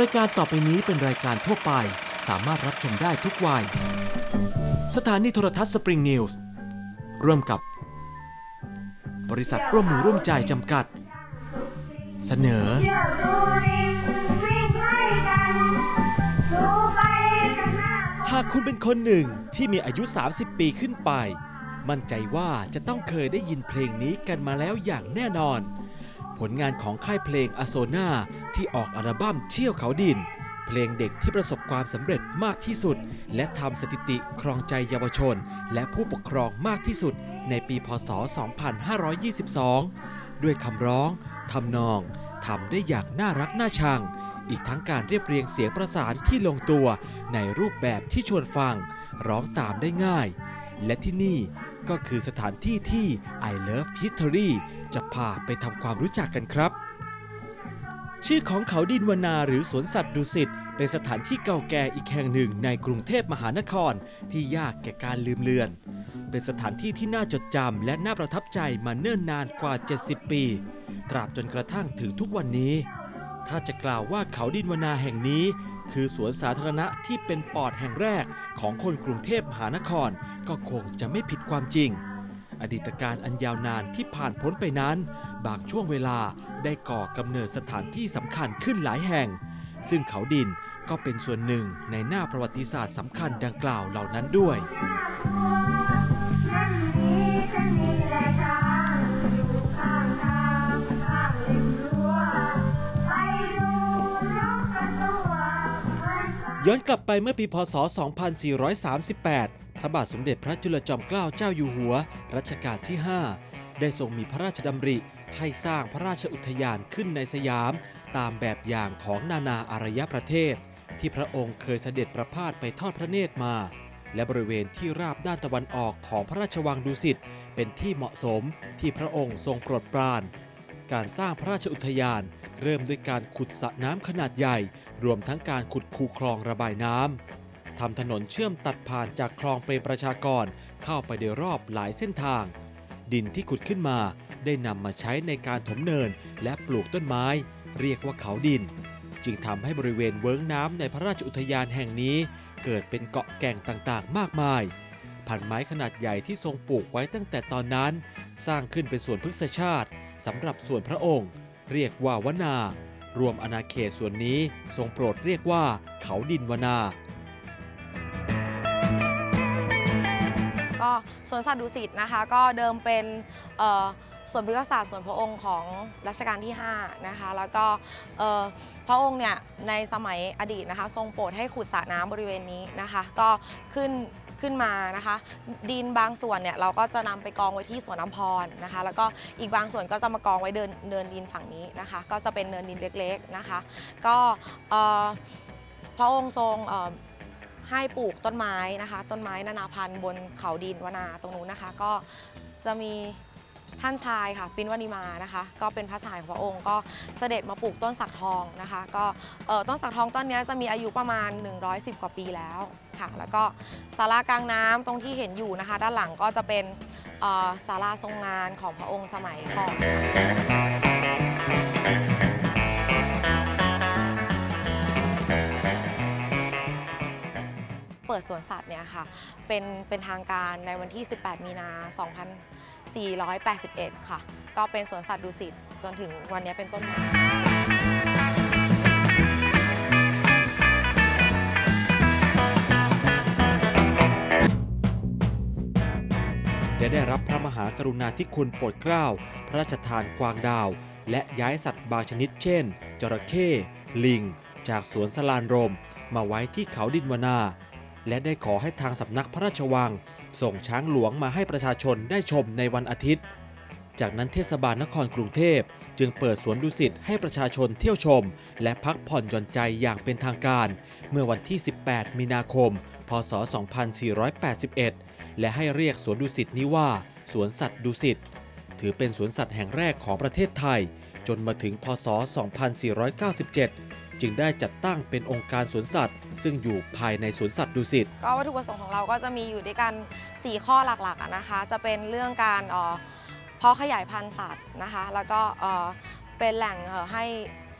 รายการต่อไปนี้เป็นรายการทั่วไป สามารถรับชมได้ทุกวัย สถานีโทรทัศน์สปริงนิวส์ร่วมกับ บริษัทร่วมมือร่วมใจจำกัด เสนอ หากคุณเป็นคนหนึ่งที่มีอายุ 30 ปีขึ้นไป มั่นใจว่าจะต้องเคยได้ยินเพลงนี้กันมาแล้วอย่างแน่นอน ผลงานของค่ายเพลงอโซนาที่ออกอัลบั้มเชี่ยวเขาดิน เพลงเด็กที่ประสบความสำเร็จมากที่สุด และทำสถิติครองใจเยาวชน และผู้ปกครองมากที่สุด ในปีพศ 2522 ด้วยคำร้องทำนองทำได้อย่างน่ารักน่าชัง อีกทั้งการเรียบเรียงเสียงประสานที่ลงตัวในรูปแบบที่ชวนฟัง ร้องตามได้ง่าย และที่นี่ ก็คือสถานที่ที่ I Love History จะพาไปทำความรู้จักกันครับ ชื่อของเขาดินวนาหรือสวนสัตว์ดุสิตเป็นสถานที่เก่าแก่อีกแห่งหนึ่งในกรุงเทพมหานครที่ยากแก่การลืมเลือน เป็นสถานที่ที่น่าจดจำและน่าประทับใจมาเนิ่นนานกว่า 70 ปี ตราบจนกระทั่งถึงทุกวันนี้ ถ้าจะกล่าวว่าเขาดินวนาแห่งนี้ คือสวนสาธารณะที่เป็นปอดแห่งแรกของคนกรุงเทพมหานคร ก็คงจะไม่ผิดความจริง อดีตการอันยาวนานที่ผ่านพ้นไปนั้น บางช่วงเวลาได้ก่อกำเนิดสถานที่สำคัญขึ้นหลายแห่ง ซึ่งเขาดินก็เป็นส่วนหนึ่งในหน้าประวัติศาสตร์สำคัญดังกล่าวเหล่านั้นด้วย ย้อนกลับไปเมื่อปีพศ 2438 พระบาทสมเด็จพระจุลจอมเกล้าเจ้าอยู่หัว รัชกาลที่ 5 ได้ทรงมีพระราชดำริ ให้สร้างพระราชอุทยานขึ้นในสยาม ตามแบบอย่างของนานาอารยประเทศ ที่พระองค์เคยเสด็จประพาสไปทอดพระเนตรมา และบริเวณที่ราบด้านตะวันออกของพระราชวังดุสิตเป็นที่เหมาะสมที่พระองค์ทรงโปรดปราน การสร้างพระราชอุทยาน เริ่มด้วยการขุดสระน้ำขนาดใหญ่ รวมทั้งการขุดคูคลองระบายน้ำทำถนนเชื่อมตัดผ่านจากคลองเปรมประชากรเข้าไปโดยรอบหลายเส้นทาง ดินที่ขุดขึ้นมาได้นำมาใช้ในการถมเนินและปลูกต้นไม้ เรียกว่าเขาดิน จึงทำให้บริเวณเวิ้งน้ำในพระราชอุทยานแห่งนี้ เกิดเป็นเกาะแก่งต่างๆ มากมายพันไม้ขนาดใหญ่ที่ทรงปลูกไว้ตั้งแต่ตอนนั้น สร้างขึ้นเป็นสวนพฤกษชาติสำหรับส่วนพระองค์ เรียกว่าวนา รวมอาณาเขตส่วนนี้ทรงโปรดเรียกว่าเขาดินวนา ก็สวนสัตว์ดุสิตนะคะ ก็เดิมเป็นเอ่อสวนพฤกษศาสตร์ส่วนพระองค์ของรัชกาลที่ 5 นะคะ แล้วก็พระองค์เนี่ยในสมัยอดีตนะคะ ทรงโปรดให้ขุดสระน้ำบริเวณนี้นะคะ ก็ขึ้น ขึ้นมานะคะ ดินบางส่วนเนี่ยเราก็จะนำไปกองไว้ที่สวนน้ำพรนะคะ แล้วก็อีกบางส่วนก็จะมากองไว้เดินเนินดินฝั่งนี้นะคะ ก็จะเป็นเนินดินเล็กๆนะคะ ก็พ่อพระองค์ทรงให้ปลูกต้นไม้นะคะ ต้นไม้นานาพันธุ์บนเขาดินวนาตรงนู้นนะคะ ก็จะมี ท่านชายค่ะปินวานิมานะคะ ก็เป็นพระสายของพระองค์ก็เสด็จมาปลูกต้นสักทองนะคะ ก็ต้นสักทองต้นนี้จะมีอายุประมาณ 110 กว่าปีแล้วค่ะ แล้วก็ศาลากลางน้ำตรงที่เห็นอยู่นะคะ ด้านหลังก็จะเป็นศาลาทรงงานของพระองค์สมัยก่อนเปิดสวนสัตว์เนี่ยค่ะเป็นเป็นทางการในวันที่ 18 มีนา 481 ค่ะ ก็เป็นสวนสัตว์ดุสิตจนถึงวันนี้เป็นต้นมาและได้รับพระมหากรุณาธิคุณโปรดเกล้า พระราชทานกวางดาว และย้ายสัตว์บางชนิดเช่น จระเข้ลิง จากสวนสลานรม มาไว้ที่เขาดินวนา และได้ขอให้ทางสำนักพระราชวัง ส่งช้างหลวงมาให้ประชาชนได้ชมในวันอาทิตย์ จากนั้นเทศบาลนครกรุงเทพ จึงเปิดสวนดุสิตให้ประชาชนเที่ยวชม และพักผ่อนหย่อนใจอย่างเป็นทางการ เมื่อวันที่ 18 มีนาคม พศ 2481 และให้เรียกสวนดุสิตนี้ว่า สวนสัตว์ดุสิตถือเป็นสวนสัตว์แห่งแรกของประเทศไทย จนมาถึงพศ 2497 จึงได้จัดตั้งเป็นองค์การสวนสัตว์ ซึ่งอยู่ภายในสวนสัตว์ดุสิตก็วัตถุประสงค์ของเราก็จะมีอยู่ด้วยกัน 4 ข้อหลักๆนะคะ จะเป็นเรื่องการเพาะขยายพันธุ์สัตว์นะคะ แล้วก็เป็นแหล่งให้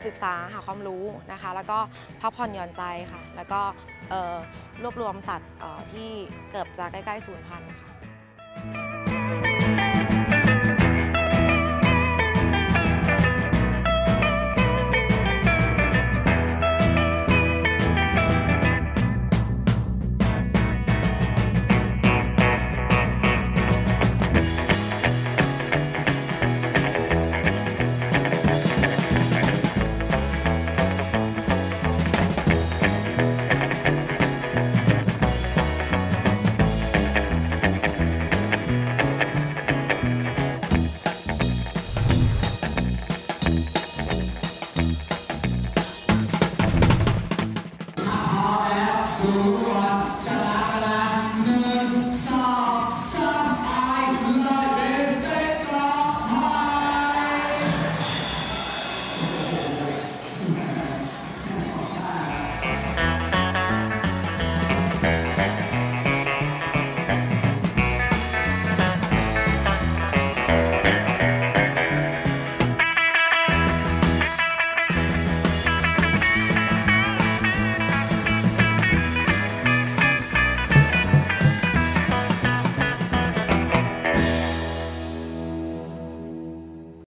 ศึกษาหาความรู้นะคะ แล้วก็พักผ่อนหย่อนใจค่ะ แล้วก็รวบรวมสัตว์ที่เกือบจะใกล้ๆสูญพันธุ์ค่ะ